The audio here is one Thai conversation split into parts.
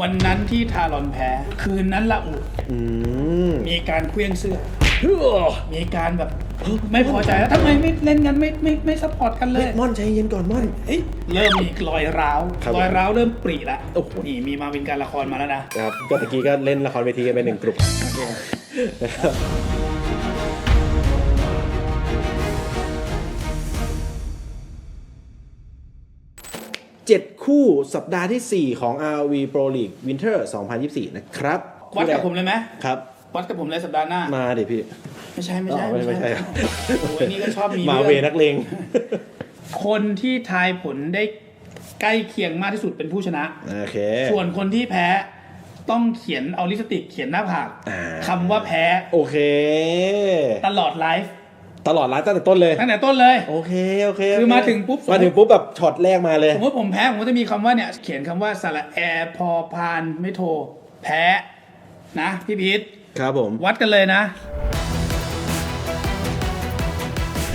วันนั้นที่ทารอนแพ้ คืนนั้นละอุอืมมีการเคลี้ยงเสื้อมีการแบบไม่พอใจแล้วทำไมไม่เล่นกันไม่ไม่ไม่ซัพพอร์ตกันเลเฮ้ยย ม่อนใจเย็นก่อนม่อน เอ้ยเริ่มมีรอยร้าวครับรอยร้าวเริ่มปรีละโอ้โห นี่มีมาวินการละครมาแล้วนะครับก็เมื่อกี้ก็เล่นละครเวทีกันไปหนึ่งกลุ่มนะครับ เจ็ดคู่สัปดาห์ที่ 4 ของ RV Pro League Winter 2024 นะครับวัดกับผมเลยไหมครับวัดกับผมเลยสัปดาห์หน้า มาดิพี่ ไม่ใช่ไม่ใช่อ๋อไม่ไม่ใช่ครับโอ้ยนี่ก็ชอบมีมาเรื่องเวนักเลงคนที่ทายผลได้ใกล้เคียงมากที่สุดเป็นผู้ชนะโอเคส่วนคนที่แพ้ต้องเขียนเอาลิปสติกเขียนหน้าผากอ่าคำว่าแพ้ โอเค ตลอดไลฟ์ ตลอดร้านตั้งแต่ต้นเลย ตั้งแต่ต้นเลย โอเคโอเคคือโเมาถึงปุ๊บ มาถึงปุ๊บแบบช็อตแรกมาเลย สมมติผมแพ้ ผมก็จะมีคำว่าเนี่ย เขียนคำว่าสระแอร์พอพานไม่โทร แพ้นะ พี่พีทครับผม วัดกันเลยนะ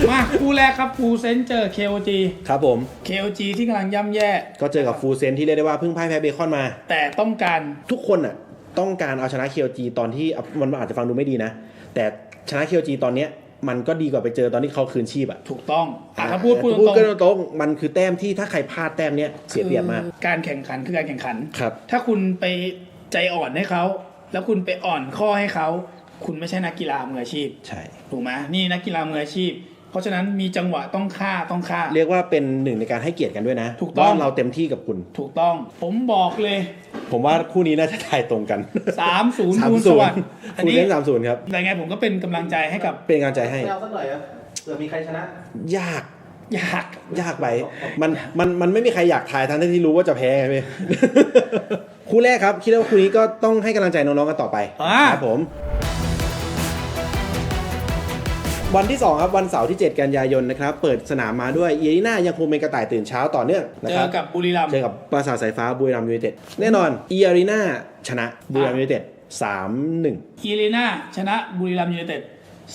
มาคู่แรกครับฟูเซนเจอ KOG ครับผม KOG ที่กำลังย่ำแย่ ก็เจอกับฟูเซนที่เรียกได้ว่าเพิ่งพ่ายแพ้เบคอนมา แต่ต้องการทุกคนอะต้องการเอาชนะ KOG ตอนที่มันอาจจะฟังดูไม่ดีนะ แต่ชนะ KOG ตอนเนี้ย มันก็ดีกว่าไปเจอตอนที่เขาคืนชีพอะถูกต้องอะถ้าพูดพูดตพูดรงก็ตรงๆมันคือแต้มที่ถ้าใครพลาดแต้มเนี้ยๆเสียเปรียบมากคือการแข่งขันคือการแข่งขัน ครับ ถ้าคุณไปใจอ่อนให้เขา แล้วคุณไปอ่อนข้อให้เขา คุณไม่ใช่นักกีฬามืออาชีพ ใช่ ถูกไหมนี่นักกีฬามืออาชีพเพ ราะฉะนั้นมีจังหวะต้องฆ่าต้องฆ่า เรียกว่าเป็นหนึ่งในการให้เกียรติกันด้วยนะถูกต้องว่าเราเต็มที่กับคุณ ถูกต้อง ผมบอกเลย ผมว่าคู่นี้น่าจะทายตรงกัน3 0สามคูณสศูนวัสย์ดิ์อันคูนี้เล่นสามศูนย์ครับแต่ไงผมก็เป็นกำลังใจให้กับเป็นกำลังใจให้ไม่เอาสักหน่อยเหรอเผื่อมีใครชนะ ยากยากยากไปมันมันมันไม่มีใครอยากทายทั้งที่รู้ว่าจะแพ้ไงพี่คู่แรกครับคิดว่าคู่นี้ก็ต้องให้กำลังใจน้องๆกันต่อไปอ่าครับผม วันที่ 2 ครับ วันเสาร์ที่ 7 กันยายนนะครับ เปิดสนามมาด้วยเอียรีน่ายังคงเป็นกระต่ายตื่นเช้าต่อเนื่องนะเจครัอบกับบุรีรัมย์ เจอกับปราสาทสายฟ้าบุรีรัมย์ยูไนเต็ดแน่นอนเอียรีน่าชนะบุรีรัมย์ยูไนเต็ดสามหนึ่งอีเลน่าชนะบุรีรัมย์ยูไนเต็ด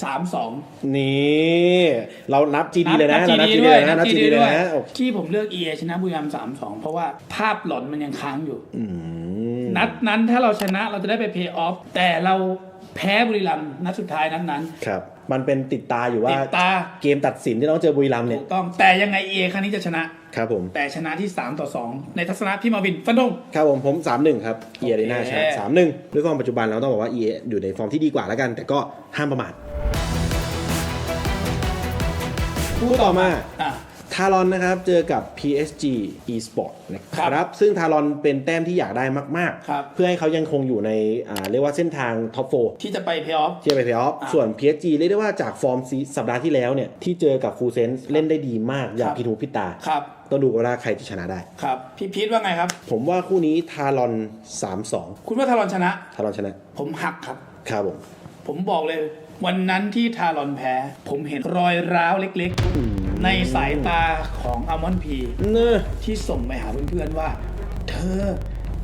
สามสองนี่เรานับ GD เลยนะเรานับ GD GD ด้วยเลยนะนับ GD เลยนะโอเคที่ผมเลือกเอชนะบุรีรัมย์สามสองเพราะว่าภาพหลอนมันยังค้างอยู่ อืม นัดนั้นถ้าเราชนะเราจะได้ไปเพย์ออฟแต่เราแพ้บุรีรัมย์นัดสุดท้ายนัดนั้น ครับ มันเป็นติดตาอยู่ว่าติดตาเกมตัดสินที่ต้องเจอบุรีรัมย์เนี่ถูยกต้องแต่ยังไงเอครั้งนี้จะชนะครับผมแต่ชนะที่ 3 ต่อ 2 ในทัศนะพี่มาวินฟันธงครับผมผมสามหนึ่งครับเอียรีน่าโอเคชนะสามหนึ่งด้วยฟอร์มปัจจุบันเราต้องบอกว่าเออยู่ในฟอร์มที่ดีกว่าแล้วกัน แต่ก็ห้ามประมาทคู่ต่อมาอะ ทารอนนะครับเจอกับ PSG Esport นะคครัรับบซึ่งทารอนเป็นแต้มที่อยากได้มากครับๆ เพื่อให้เขายังคงอยู่ในอ่าเรียกว่าเส้นทางท็อปโฟที่จะไปเพย์ออฟ ที่จะไปเพลย์ออฟอ่าส่วน PSG เรียกได้ว่าจากฟอร์มซีสัปดาห์ที่แล้วเนี่ยที่เจอกับฟูเซนส์เล่นได้ดีมากอย่าครับ ผิดหูผิดตา ครับต้องดูกันว่าใครจะชนะได้ ครับพี่พีทว่าไงครับ ผมว่าคู่นี้ทารอน 3-2 คุณว่าทารอนชนะ ทารอนชนะผมหักครับ ครับผมผมบอกเลย วันนั้นที่ทารอนแพ้ ผมเห็นรอยร้าวเล็กๆ ในสายตาของอัลมอนพีเนอะที่ส่งไปหาเพื่อนๆว่า เธอ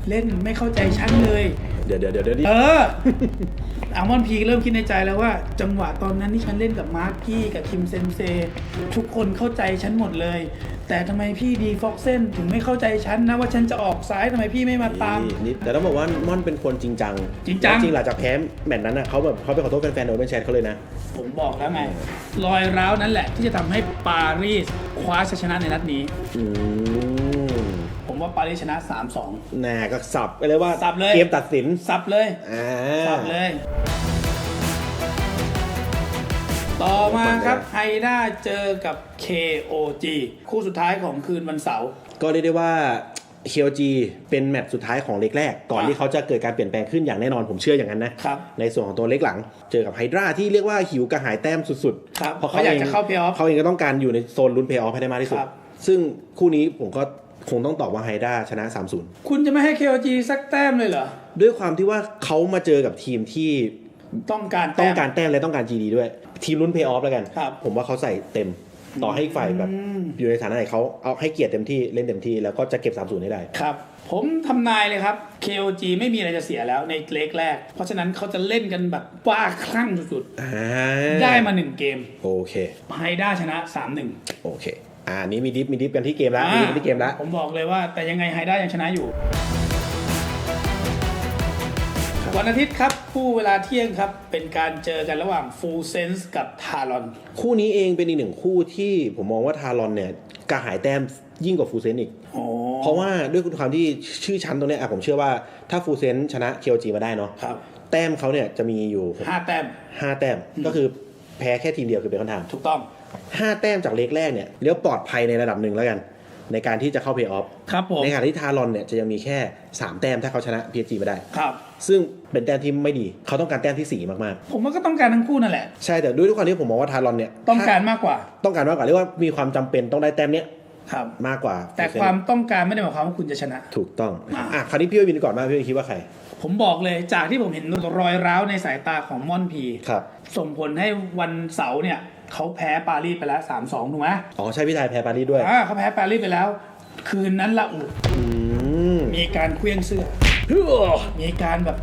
เล่นไม่เข้าใจฉันเลย เดี๋ยวเดี๋ยวเดี๋ยวเดี๋ยวเอออัลมอนพีเริ่มคิดในใจแล้วว่า จังหวะตอนนั้นที่ฉันเล่นกับมาร์กี้กับคิมเซนเซ ทุกคนเข้าใจฉันหมดเลย แต่ทำไมพี่ดีฟ็อกเซนถึงไม่เข้าใจฉันนะว่าฉันจะออกซ้ายทำไมพี่ไม่มาตาม นี่แต่ต้องบอกว่าม่อนเป็นคนจริงจังจริงจังจริงหลังจากแพ้แมตช์นั้นน่ะเขาแบบเขาไปขอโทษแฟนๆโอเปนแชทเขาเลยนะ ผมบอกแล้วไง รอยร้าวนั้นแหละที่จะทำให้ปารีสคว้าชัยชนะในนัดนี้ อืมผม ว่าปารีสชนะ 3-2 แน่ก็สับไปเลยว่าสับเลย เกมตัดสินซับเลย อ่า สับเลย ต่อมาครับไฮด้าเจอกับ KOG คู่สุดท้ายของคืนวันเสาร์ ก็เรียกได้ว่า KOG เป็นแมตช์สุดท้ายของเล็กแรก ก่อนครับที่เขาจะเกิดการเปลี่ยนแปลงขึ้นอย่างแน่นอนผมเชื่ออย่างนั้นนะครับ ในส่วนของตัวเล็กหลัง เจอกับไฮดราที่เรียกว่าหิวกระหายแต้มสุดๆครับเพราะเขาอยากจะเข้า playoff เขาเองก็ต้องการอยู่ในโซนลุ้นเพย์ออฟให้ได้มากที่สุด ครับ ซึ่งคู่นี้ผมก็ คงต้องตอบว่าไฮดราชนะ 3-0 คุณจะไม่ให้ KOG สักแต้มเลยเหรอ ด้วยความที่ว่าเขามาเจอกับทีมที่ต้องการแต้มต้องการแต้มและต้องการ GD ด้วย ทีมลุ้นเพย์ออฟแล้วกันครับผมว่าเขาใส่เต็มต่อให้อีกฝ่ายแบบอืมอยู่ในฐานะไหนเขาเอาให้เกียรติเต็มที่เล่นเต็มที่แล้วก็จะเก็บ3-0ให้ได้ ครับ ผมทำนายเลยครับ KOG ไม่มีอะไรจะเสียแล้วในเล็กแรก เพราะฉะนั้นเขาจะเล่นกันแบบบ้าคลั่งสุดอ่าๆได้มาหนึ่งเกม โอเคไฮด้าชนะ 3-1 โอเค อ่านี้มีดิฟมีดิฟกันที่เกมแล้วมีดิฟกันที่เกมแล้ว ผมบอกเลยว่าแต่ยังไงไฮด้ายังชนะอยู่ วันอาทิตย์ครับ คู่เวลาเที่ยงครับ เป็นการเจอกันระหว่าง Full Sense กับทารอน คู่นี้เองเป็นอีกหนึ่งคู่ที่ผมมองว่าทารอนเนี่ยกระหายแต้มยิ่งกว่าฟูเซนอีกโอ้เพราะว่าด้วยความที่ชื่อชั้นตรงเนี้ยอะผมเชื่อว่าถ้าฟูเซนชนะเค g มาได้เนาะครับแต้มเขาเนี่ยจะมีอยู่ห้าแต้มห้าแต้มก็คือแพ้แค่ทีมเดียวคือเบคอนไทม์ถูกต้อง ห้าแต้มจากเล็กแรกเนี่ยเรียกว่าปลอดภัยในระดับหนึ่งแล้วกัน ในการที่จะเข้าเพย์ออฟครับผมในขณะที่ทารอนเนี่ยจะยังมีแค่ 3 แต้มถ้าเขาชนะ PSG มาได้ครับ ซึ่งเป็นแต้มที่ไม่ดี เขาต้องการแต้มที่ 4 มากผมว่าก็ต้องการทั้งคู่นั่นแหละๆใช่แต่ด้วยทุกความที่ผมมองว่าทารอนเนี่ยต้องการถ้มากกว่า ต้องการมากกว่าเรียกว่ามีความจำเป็นต้องได้แต้มเนี้ยครับมากกว่า แต่ Fusen ความต้องการไม่ได้หมายความว่าคุณจะชนะ ถูกต้องอะอะคราวนี้พี่วินก่อนมากพี่วินคิดว่าใคร ผมบอกเลยจากที่ผมเห็นรอยร้าวในสายตาของม่อนพีครับส่งผลให้วันเสาร์เนี่ย เขาแพ้ปารีสไปแล้ว3-2ถูกไหมอ๋อใช่พี่ไทยแพ้ปารีสด้วยอ่าเขาแพ้ปารีสไปแล้ว คืนนั้นละอุอืมมีการเคลี้ยงเสื้อ มีการแบบ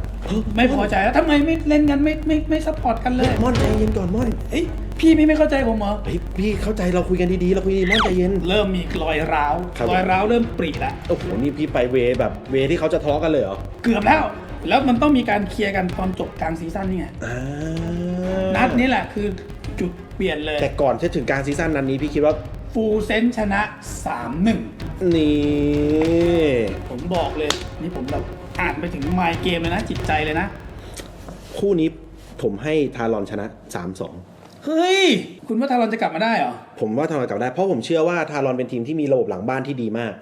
ไม่พอใจแล้วทำไมไม่เล่นกันไม่ไม่ไม่ซัพพอร์ตกันเลยม่อนใจเย็นก่อนม่อนเอ้ยพี่ไม่ไม่เข้าใจผมเหรอเฮ้ยพี่เข้าใจเราคุยกันดีๆเราคุยดีๆม่อนใจเย็น เริ่มมีรอยร้าวครับรอยร้าวเริ่มปรีแล้วโอ้โหนี่พี่ไปเวแบบเวที่เขาจะทะเลาะกันเลยเหรอเกือบแล้ว แล้วมันต้องมีการเคลียร์กันตอนจบกลางซีซั่นนี่ไงอ่านัดนี้แหละคือ จุดเปลี่ยนเลย แต่ก่อนจะถึงกลารซีซั่นนั้นนี้พี่คิดว่าฟูลเซนชนะ 3-1 นี่ผมบอกเลย นี่ผมแบบอ่านไปถึงไมล์เกมเลยนะ จิตใจเลยนะ คู่นี้ผมให้ทารอนชนะ 3-2 เฮ้ย คุณว่าทารอนจะกลับมาได้เหรอ ผมว่าทารอนกลับได้เพราะผมเชื่อว่าทารอนเป็นทีมที่มีระบบหลังบ้านที่ดีมาก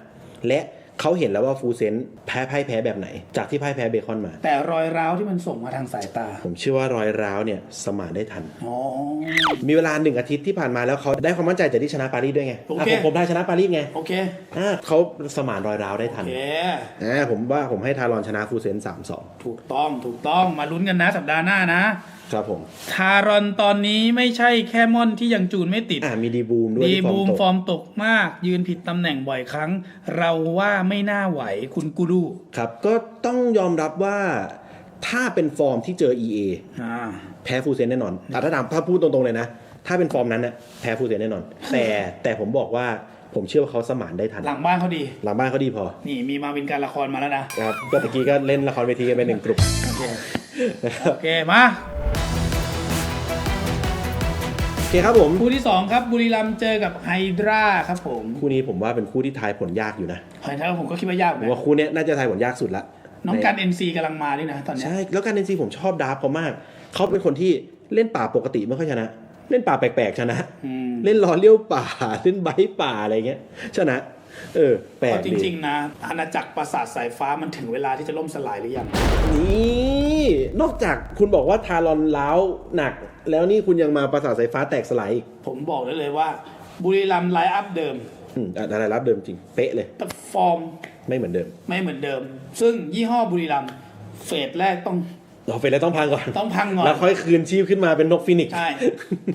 และ เขาเห็นแล้วว่าฟูเซนแพ้ไพ่แพ้แบบไหน จากที่ไพ่แพ้เบคอนมา แต่รอยร้าวที่มันส่งมาทางสายตา ผมเชื่อว่ารอยร้าวเนี่ยสมานได้ทันอ๋อมีเวลาหนึ่งอาทิตย์ที่ผ่านมาแล้วเขาได้ความมั่นใจจากที่ชนะปารีสด้วยไงโออะเคผมผมได้ชนะปารีสไงโอเคอะเขาสมานรอยร้าวได้ทันโอเค อ่าผมว่าผมให้ทารอนชนะฟูเซนสามสอง ถูกต้องถูกต้องมาลุ้นกันนะสัปดาห์หน้านะ ครับผมทารอนตอนนี้ไม่ใช่แค่ม่อนที่ยังจูนไม่ติด อ่ามีดีบูมด้วยดีที่ฟอบูร์มมตกฟอร์มตกมาก ยืนผิดตำแหน่งบ่อยครั้ง เราว่าไม่น่าไหวคุณกูรูครับ ก็ต้องยอมรับว่าถ้าเป็นฟอร์มที่เจอ EA อ่าแพ้ฟูเซนแน่นอนแต่ถ้าถามถ้าพูดตรงๆเลยนะ ถ้าเป็นฟอร์มนั้นน่ะแพ้ฟูเซนแน่นอน แต่แต่ผมบอกว่าผมเชื่อว่าเขาสมานได้ทัน หลังบ้านเขาดี หลังบ้านเขาดีพอ นี่มีมาวินการละครมาแล้วนะครับก็เมื่อกี้ก็เล่นละครเวทีกันไปหนึ่งกลุ่มโอเคนะครับโอเคมา เคครับผม คู่ที่ 2 ครับบุรีรัมย์เจอกับไฮดราครับผมคู่นี้ผมว่าเป็นคู่ที่ทายผลยากอยู่นะไฮดราผมก็คิดว่ายากเหผมือนมกัว่านคู่เนี้ยน่าจะทายผลยากสุดละน้องการ NC กำลังมาด้วยนะตอนเนี้ยใช่แล้วการเล่นซีผมชอบดาร์ฟเขามาก เขาเป็นคนที่เล่นป่าปกติไม่ค่อยชนะ เล่นป่าแปลกๆชนะ อืมเล่นล้อเลี้ยวป่า เล่นไบค์ป่าอะไรเงี้ยชนะ เออ แปลกเอาจดีริง ๆ นะอาณาจักรปราสาทสายฟ้ามันถึงเวลาที่จะล่มสลายหรือยัง นี่ นอกจากคุณบอกว่าทารอนล้าวหนัก แล้วนี่คุณยังมาประสาทไฟฟ้าแตกสลายอีกผมบอกได้เลยว่า บุรีรัมย์ไลน์อัพเดิมอืมอะอะไรรับเดิมจริง เป๊ะเลย แต่ฟอร์มไม่เหมือนเดิมไม่เหมือนเดิม ซึ่งยี่ห้อบุรีรัมย์เฟสแรกต้องเราไปแล้วต้องพังก่อน ต้องพังก่อน แล้วค่อยคืนชีพขึ้นมาเป็นนกฟินิกซ์ใช่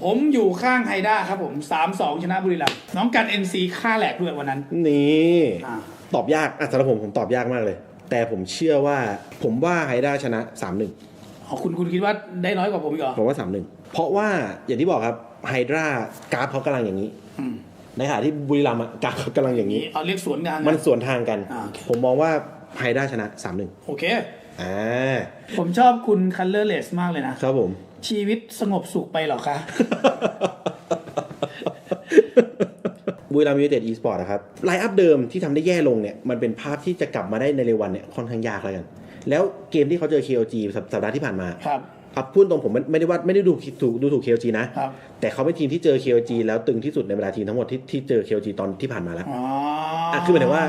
ผมอยู่ข้างไฮด้าครับผม3-2ชนะบุรีรัมย์น้องกัน NC ค่าแหลกด้วยวันนั้น นี่อ่า ตอบยากอะสำหรับผมผมตอบยากมากเลย แต่ผมเชื่อว่าผมว่าไฮด้าชนะ 3-1 อ๋อคุณคุณคิดว่าได้น้อยกว่าผมอีกเหรอ ผมว่า 3-1 เพราะว่าอย่างที่บอกครับไฮดรากราฟเขากำลังอย่างนี้อืมในขณะที่บุรีรัมย์อะกราฟเขากำลังอย่างนี้นี่เอาเรียกสวนกลางมันนะสวนทางกัน อ่าโอเค ผมมองว่าไฮด้าชนะ3-1โอเค อ่าผมชอบคุณคัลเลอร์เลสมากเลยนะ ครับผม ชีวิตสงบสุขไปเหรอคะ บุรีรัมย์ยูไนเต็ดอีสปอร์ตนะครับไลน์อัพเดิมที่ทำได้แย่ลงเนี่ย มันเป็นภาพที่จะกลับมาได้ในเร็ววันเนี่ยค่อนข้างยากแล้วกัน แล้วเกมที่เขาเจอ KOG สัปสัปดาห์ที่ผ่านมา ครับ อะพูดตรงผมไม่ไม่ได้ว่าไม่ได้ดูถูกดูถูก KOG นะ ครับแต่เขาเป็นทีมที่เจอ KOG แล้วตึงที่สุดในเวลาทีมทั้งหมดที่ที่เจอ KOG ตอนที่ผ่านมาแล้วอ๋ออะคือหมายถึงว่า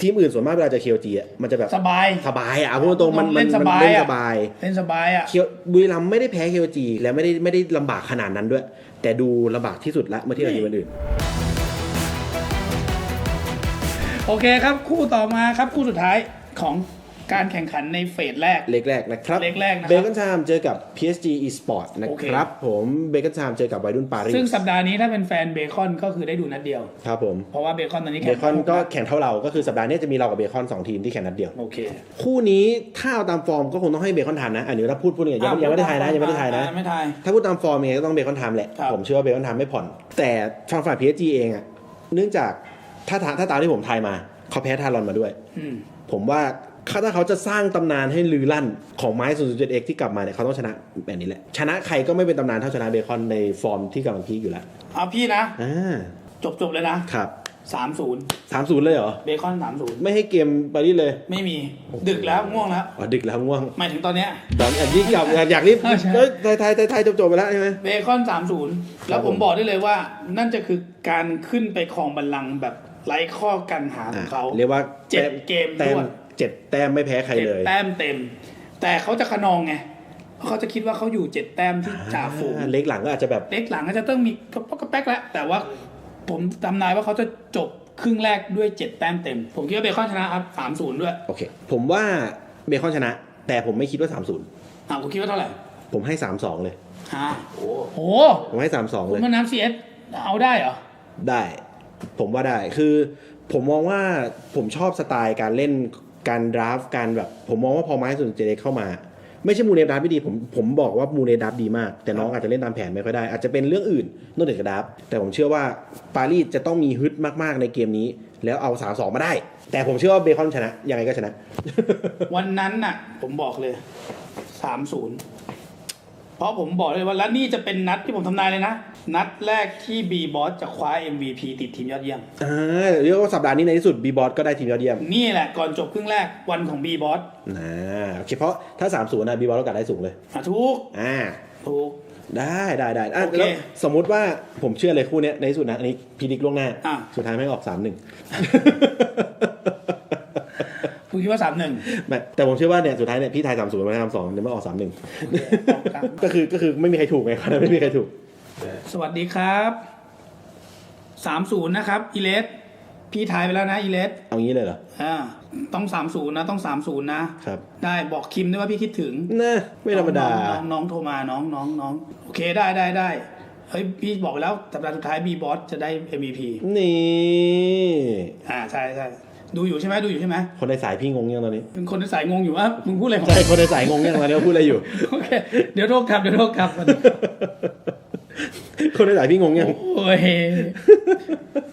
ทีมอื่นส่วนมากเวลาเจอ KOG อะมันจะแบบสบาย สบายอะพูดตรงๆมันมันเล่นสมันบายเล่นอะสบาย เล่นสบายอะ เคียวบุรีรัมย์ไม่ได้แพ้ KOG และไม่ได้ไม่ได้ลำบากขนาดนั้นด้วย แต่ดูลำบากที่สุดละเมื่อเทียบกับทีมอื่น โอเคครับคู่ต่อมาครับคู่สุดท้ายของ การแข่งขันในเฟสแรก เล็กแรกนะครับเล็กแรกนะครับ เบคอนชามเจอกับ PSG Esport นะโอเคครับ ผมเบคอนชามเจอกับไวรุ่นปารีสซึ่งสัปดาห์นี้ถ้าเป็นแฟนเบคอนก็คือได้ดูนัดเดียว ครับผม เพราะว่าเบคอนตอนนี้เบแข่งคอนก็หนัดแข่งเท่าเรา ก็คือสัปดาห์นี้จะมีเรากับเบคอนสองทีมที่แข่งนัดเดียว โอเคคู่นี้ถ้าเอาตามฟอร์มก็คงต้องให้เบคอนทามนะ อันนี้ถ้าพูดพูดอย่างเงี้ยยังยังไม่ได้ทายนะยังไม่ได้ทายนะ ไม่ทาย ถ้าพูดตามฟอร์มยังไงก็ต้องเบคอนไทม์แหละครับผมเชื่อว่าเบคอนไทม์ไม่ผ่อน แต่ทางฝ่าย PSG เองอะเนื่องจากถ้าถ้าถ้าตามที่ผมทายมาเขาแพ้ทารอนมาด้วยอืมผมว่า ถ้าเขาจะสร้างตำนานให้ลือลั่นของไม้ 007X ที่กลับมาเนี่ยเขาต้องชนะแบบนี้แหละ ชนะใครก็ไม่เป็นตำนานเท่าชนะเบคอนในฟอร์มที่กำลังพีคอยู่แล้วเอาพี่นะอ่าจบจบๆเลยนะครับสามศูนย์สามศูนย์เลยเหรอ เบคอนสามศูนย์ไม่ให้เกมปารีสเลย ไม่มี ดึกแล้วง่วงแล้วอ๋อดึกแล้วง่วงหมายถึงตอนเนี้ยตอนอยากยิ่งกลับอยากอยากรีบเออใช่เอ้ยไทยไทยไทยไทยจบจบไปแล้วใช่ไหมเบคอนสามศูนย์แล้วผมบอกได้เลยว่า นั่นจะคือการขึ้นไปครองบัลลังก์แบบไร้ข้อกังหาของเขาเรียกว่าเจ็ดเกมแต้รมวด เจ็ดแต้มไม่แพ้ใครเจ็ดเลยแต้มเต็ม แต่เขาจะขนองไงเพราะเขาจะคิดว่าเขาอยู่เจ็ดแต้มที่จ่าฝูงอ่เล็กหลังก็อาจจะแบบเล็กหลังก็จะต้องมีกระป๊อกกระแป๊กแล้วแต่ว่าผมทำนายว่าเขาจะจบครึ่งแรกด้วยเจ็ดแต้มเต็ม ผมคิดว่าเบคอนชนะครับสามศูนย์ด้วยโอเค ผมว่าเบคอนชนะ แต่ผมไม่คิดว่า30อ่าคุณคิดว่าเท่าไหร่ ผมให้3-2เลยฮะโอ้โหผมให้3-2คุเลณยมาน้ำซีเอสเอาได้เหรอ ได้ ผมว่าได้คือผมมองว่าผมชอบสไตล์การเล่น การดราฟการแบบผมมองว่าพอไม้ส่วนเจเดเข้ามา ไม่ใช่มูเนดราฟไม่ดีผมผมบอกว่ามูเนดราฟดีมาก แต่น้องอาจจะเล่นตามแผนไม่ค่อยได้ อาจจะเป็นเรื่องอื่นนอกเหนือจากดราฟแต่ผมเชื่อว่าปารีสจะต้องมีฮึดมากๆในเกมนี้ แล้วเอาสามสองมาได้ แต่ผมเชื่อว่าเบคอนชนะยังไงก็ชนะ วันนั้นน่ะ ผมบอกเลยสามศูนย์เพราะผมบอกเลยว่าแล้วนี่จะเป็นนัดที่ผมทำนายเลยนะ นัดแรกที่บีบอสจะคว้า MVP ติดทีมยอดเยี่ยมอ่าเรียกว่าสัปดาห์นี้ในที่สุดบีบอสก็ได้ทีมยอดเยี่ยม นี่แหละก่อนจบครึ่งแรกวันของบีบอสนะโอเคเพราะถ้า3ามศูนย์นะบีบอลโอกาสได้สูงเลยอะทุกอ่าถูกได้ได้ได้อะโอเคแล้วสมมุติว่าผมเชื่อเลยคู่เนี้ยในที่สุดนะ อันนี้พีดิกล่วงหน้าอะสุดท้ายไม่งออกสามหนึ่งคุณคิดว่าสามหนึ่งแต่ผมเชื่อว่าเนี่ยสุดท้ายเนี่ยพี่ไทยสามศูนย์มาทำสองเดี๋ยวไม่ออกสามหนึ่งก็คือก็คือไม่มีใครถูกไงครับไม่มีใครถูก สวัสดีครับสามศูนย์นะครับอีเลสพี่ทายไปแล้วนะอีเลสเอางี้เลยเหรออ่าต้องสามศูนย์นะต้องสามศูนย์นะครับ ได้บอกคิมด้วยว่าพี่คิดถึงน่าไม่ธรรมดาน้องน้องน้องโทรมาน้องน้องน้องโอเคได้ได้ได้เฮ้ยพี่บอกแล้วสัปดาห์สุดท้ายบีบอสจะได้ MVP นี่ อ่าใช่ใช่ดูอยู่ใช่ไหมดูอยู่ใช่ไหมคนในสายพี่งงยังตอนนี้เป็นคนที่สายงงอยู่ว่ามึงพูดอะไรของใช่คนในสายงงยังตอนนี้ว่าพูดอะไรอยู่โอเคเดี๋ยวโทษครับเดี๋ยวโทษครับ คนในสายพี่งงยังโอ้ย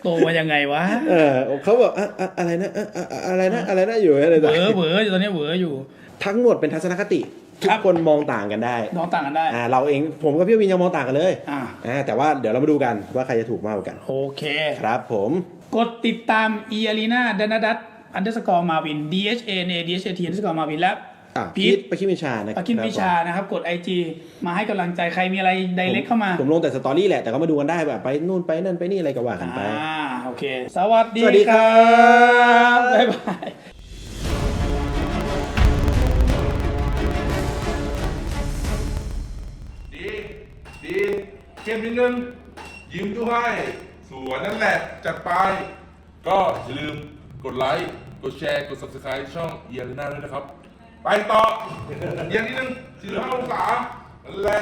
โตมายังไงวะเออเขาบอกอะอะอะไรนะอะอะอะอะไรนะอะไรนะอยู่อะไรเหวต่างอเหวออยู่ตอนนี้เหวออยู่ ทั้งหมดเป็นทัศนคติทุครักบคนมองต่างกันได้น้องต่างกันได้อ่าเราเองผมกับพี่วินยังมองต่างกันเลยอ่าอ่าแต่ว่าเดี๋ยวเรามาดูกันว่าใครจะถูกมากกว่ากัน โอเค ครับผม กดติดตาม e a r e n a d a n a d a t underscore marvin d h a n a d h a t underscore marvin และอะ พีพีททปะคิมวิชานะปากินวิชานะครับ กด IG มาให้กำลังใจใครมีอะไรไดเ c กเข้ามา ผมลงแต่สตอรี่แหละ แต่ก็มาดูกันได้แบบไปนู่นไปนั่นไปนี่อะไรก็ว่ากันไปอ่าโอเค สวัสดีสวัสดีครับบ๊ายบายดีดีเกมนิดนึงยิ้มด้วยสวยนั่นแหละ จัดไป ก็อย่าลืมกดไลค์ กดแชร์ กด subscribe ช่องเอียร์นาด้วยนะครับ ไปต่อเอียงนิดนึงสี่ห้าองศาและ